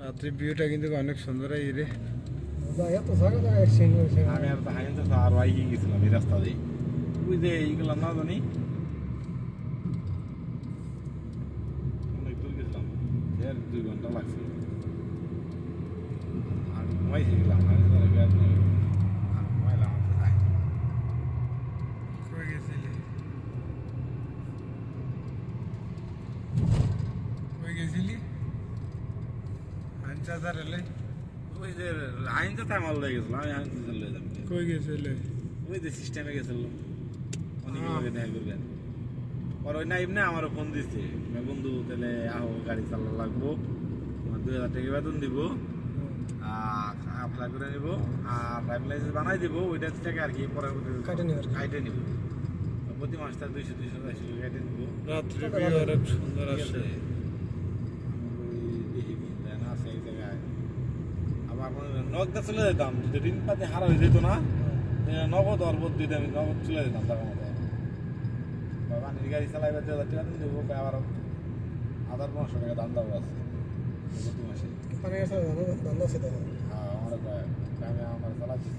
রাত্রি ভিউটা কিন্তু অনেক সুন্দর এই রে। আমি আর তো হাইন তো আর বাইকে গেছিলাম এই রাস্তা দিয়ে। ওই যে এইগুলো না জানি? অনেক দূর গেছিলাম দুই ঘণ্টা লাগছিল আমি ঘুমাইছি গেলাম আমি তো আর গাড়ি নিয়ে আর ঘুমাইলাম আর তো যাইনি। কই গেছিলি কই গেছিলি আনচা রেলে ওই যে আইন তো মাল লয়ে গেছিলাম আমি আইন তো লয়ে যাব। কই গেছিলে? ওই যে সিস্টেমে গেছিল। অনেক। লোকে দেখা করবেন আর ওই না এমনি আমার ফোন দিচ্ছে "মে বন্ধু তাহলে আহো গাড়ি চালা লাগবো। আমার দুই হাজার টাকা বেতন দিব। অ্যাপ্লাই করে নিব। আর ড্রাইভিং লাইসেন্স বানাই দিব। ওইটা থেকে আর কি পরে কাটে নিব কাটে নিব। প্রতি মাস তার দুইশো দুইশো আশি কাটে নিব। রাত্রি অনেক সুন্দর আসে আছে ওই দেখি কি তাই না আছে এই জায়গায় আবার নগদা চলে যেতাম যদি ঋণ পাতি হারা হয়ে যেত না নগদ অর্বত দিয়ে আমি নগদ চলে যেতাম টাকা মতো। বাবা নিজে গাড়ি চালাইবার দুই হাজার টাকা দিন দেবো আবার হাজার পনেরোশো টাকা দাম দেওয়া আছে। প্রতি মাসে। হ্যাঁ আমার আমি আমার চালাচ্ছি।